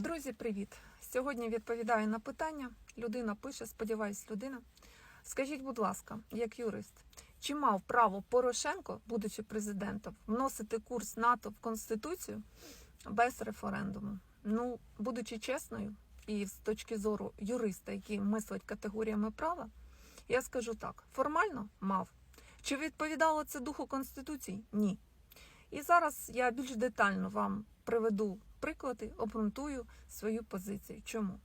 Друзі, привіт! Сьогодні відповідаю на питання. Людина пише, сподіваюсь, людина. Скажіть, будь ласка, як юрист, чи мав право Порошенко, будучи президентом, вносити курс НАТО в Конституцію без референдуму? Ну, будучи чесною, і з точки зору юриста, який мислить категоріями права, я скажу так: формально мав. Чи відповідало це духу Конституції? Ні. І зараз я більш детально вам приведу приклади, обґрунтую свою позицію. Чому?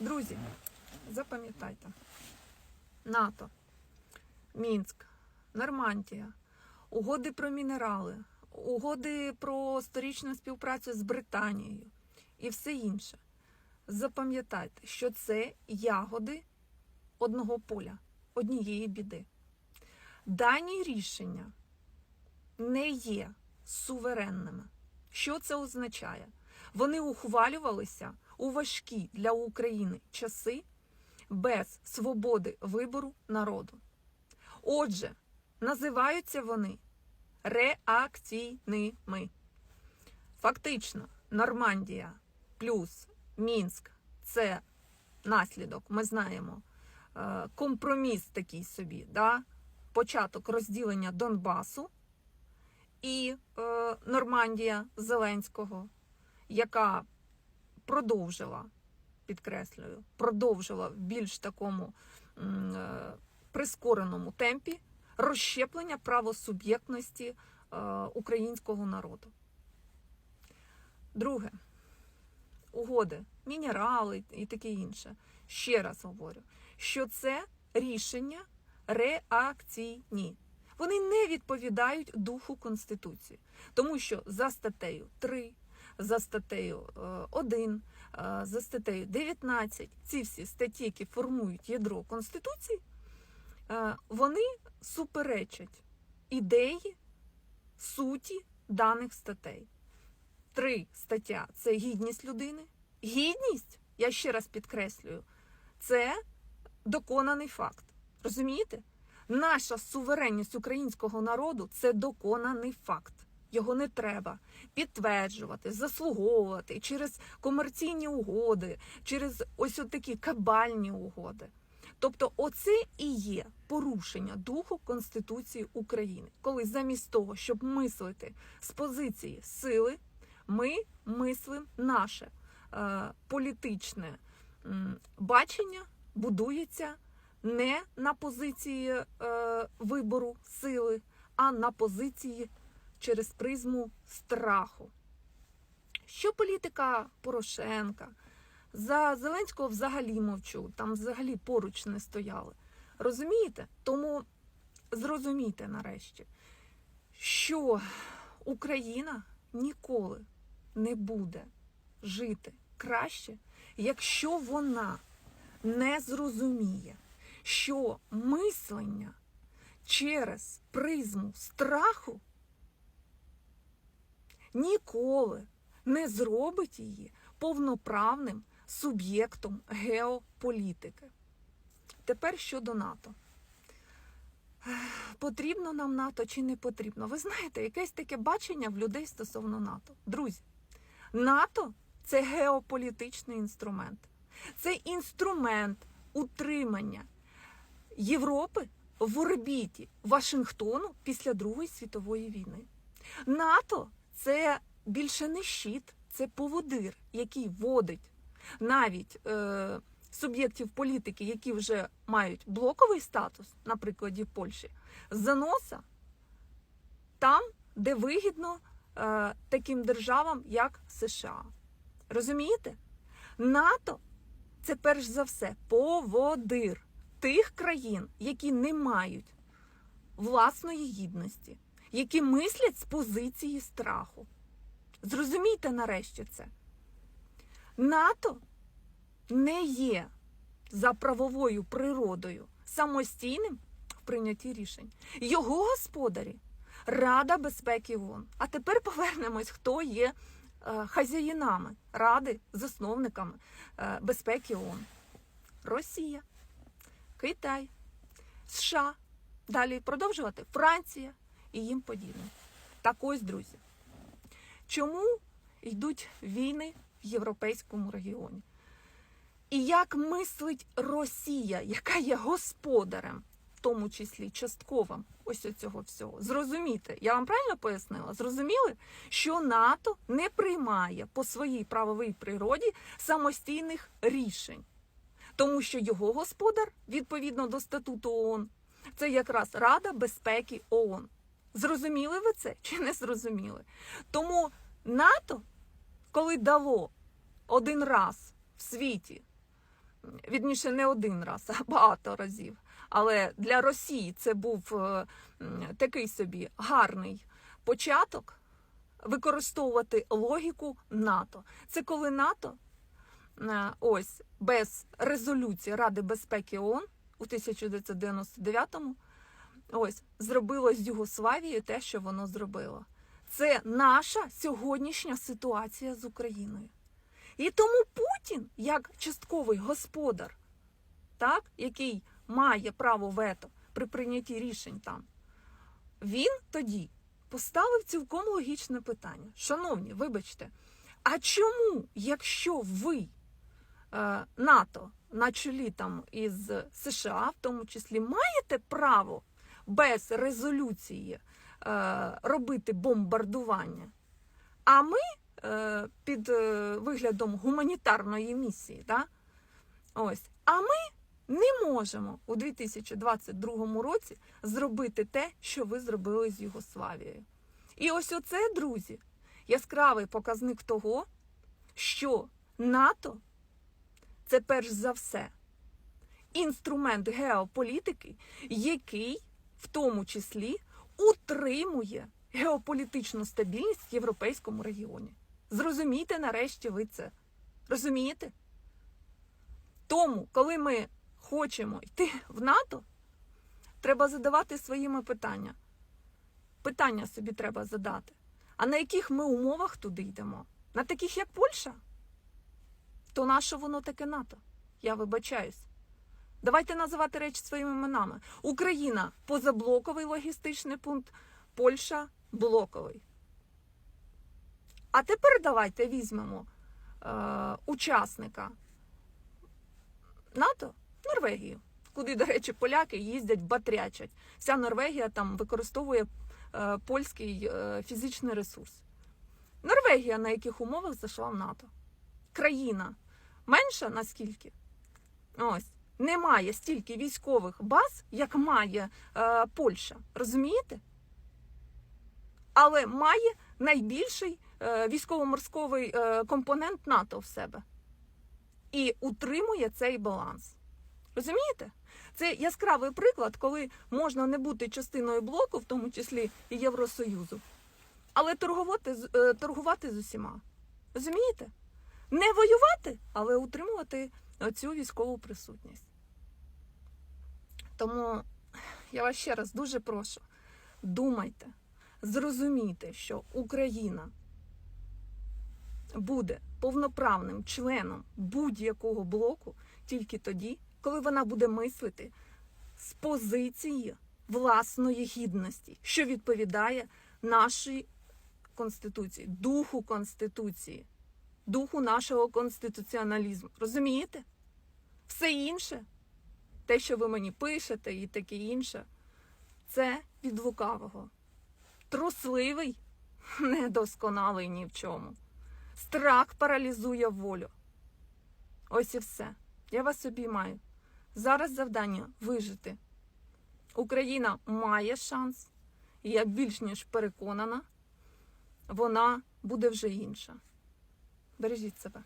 Друзі, запам'ятайте: НАТО, Мінськ, Нормандія, угоди про мінерали, угоди про сторічну співпрацю з Британією і все інше. Запам'ятайте, що це ягоди одного поля, однієї біди. Дані рішення не є суверенними. Що це означає? Вони ухвалювалися у важкі для України часи без свободи вибору народу. Отже, називаються вони реакційними. Фактично, Нормандія плюс Мінськ це наслідок, ми знаємо, е, компроміс такий собі, да? початок розділення Донбасу і е, Нормандія Зеленського, яка продовжила, підкреслюю, продовжила в більш такому е, прискореному темпі розщеплення правосуб'єктності е, українського народу. Друге, угоди, мінерали і таке інше. Ще раз говорю, що це рішення реакційні. Вони не відповідають духу Конституції, тому що за статтею 3, за статтею 1, за статтею 19, ці всі статті, які формують ядро Конституції, е, вони суперечать ідеї, суті даних статей. Три стаття це гідність людини. Гідність, я ще раз підкреслюю, це доконаний факт. Розумієте? Наша суверенність українського народу це доконаний факт. Його не треба підтверджувати, заслуговувати через комерційні угоди, через ось такі кабальні угоди. Тобто, оце і є порушення духу Конституції України, коли замість того, щоб мислити з позиції сили, ми мислимо наше е, політичне бачення будується не на позиції е, вибору сили, а на позиції через призму страху. Що політика Порошенка? За Зеленського взагалі мовчу, там взагалі поруч не стояли. Розумієте? Тому зрозумійте нарешті, що Україна ніколи не буде жити краще, якщо вона не зрозуміє, що мислення через призму страху ніколи не зробить її повноправним суб'єктом геополітики. Тепер щодо НАТО. Потрібно нам НАТО чи не потрібно? Ви знаєте, якесь таке бачення в людей стосовно НАТО. Друзі, НАТО це геополітичний інструмент. Це інструмент утримання Європи в орбіті Вашингтону після Другої світової війни. НАТО це більше не щит, це поводир, який водить навіть е, суб'єктів політики, які вже мають блоковий статус, на прикладі Польщі, з носа там, де вигідно е, таким державам, як США. Розумієте? НАТО це перш за все поводир тих країн, які не мають власної гідності, які мислять з позиції страху. Зрозумійте нарешті це. НАТО не є за правовою природою самостійним в прийнятті рішень. Його господарі Рада безпеки ООН. А тепер повернемось, хто є е, хазяїнами Ради, засновниками е, безпеки ООН. Росія, Китай, США. Далі продовжувати Франція і їм подібне. Так ось, друзі. Чому йдуть війни в європейському регіоні. І як мислить Росія, яка є господарем, в тому числі частковим ось цього всього. Зрозуміти, я вам правильно пояснила? Зрозуміли, що НАТО не приймає по своїй правовій природі самостійних рішень, тому що його господар, відповідно до статуту ООН, це якраз Рада безпеки ООН. Зрозуміли ви це чи не зрозуміли? Тому НАТО, коли дало один раз в світі, відніше не один раз, а багато разів. Але для Росії це був е, такий собі гарний початок використовувати логіку НАТО. Це коли НАТО е, ось без резолюції Ради безпеки ООН у 1999-му ось зробило з Югославією те, що воно зробило. Це наша сьогоднішня ситуація з Україною. І тому Путін, як частковий господар, так, який має право вето при прийнятті рішень там, він тоді поставив цілком логічне питання. Шановні, вибачте, а чому, якщо ви е, НАТО на чолі там із США, в тому числі, маєте право без резолюції е, робити бомбардування, а ми е, під е, виглядом гуманітарної місії, да? ось, а ми не можемо у 2022 році зробити те, що ви зробили з Югославією. І ось оце, друзі, яскравий показник того, що НАТО це перш за все інструмент геополітики, який в тому числі утримує геополітичну стабільність в європейському регіоні. Зрозумійте нарешті ви це. Розумієте? Тому, коли ми хочемо йти в НАТО, треба задавати своїми питання. Питання собі треба задати. А на яких ми умовах туди йдемо? На таких, як Польща? То наше воно таке НАТО? Я вибачаюсь. Давайте називати речі своїми іменами. Україна позаблоковий логістичний пункт, Польща блоковий. А тепер давайте візьмемо е, учасника НАТО Норвегію, куди, до речі, поляки їздять, батрячать. Вся Норвегія там використовує е, польський е, фізичний ресурс. Норвегія на яких умовах зайшла в НАТО? Країна менша наскільки? Ось. Немає стільки військових баз, як має е, Польща. Розумієте? Але має найбільший е, військово-морський е, компонент НАТО в себе. І утримує цей баланс. Розумієте? Це яскравий приклад, коли можна не бути частиною блоку, в тому числі і Євросоюзу, але торгувати, е, торгувати з усіма. Розумієте? Не воювати, але утримувати цю військову присутність. Тому я вас ще раз дуже прошу, думайте, зрозумійте, що Україна буде повноправним членом будь-якого блоку тільки тоді, коли вона буде мислити з позиції власної гідності, що відповідає нашій конституції, духу конституції, духу нашого конституціоналізму. Розумієте? Все інше, те, що ви мені пишете, і таке інше, це від лукавого. Трусливий, недосконалий ні в чому. Страх паралізує волю. Ось і все. Я вас обіймаю. Зараз завдання вижити. Україна має шанс, і я більш ніж переконана, вона буде вже інша. Бережіть себе.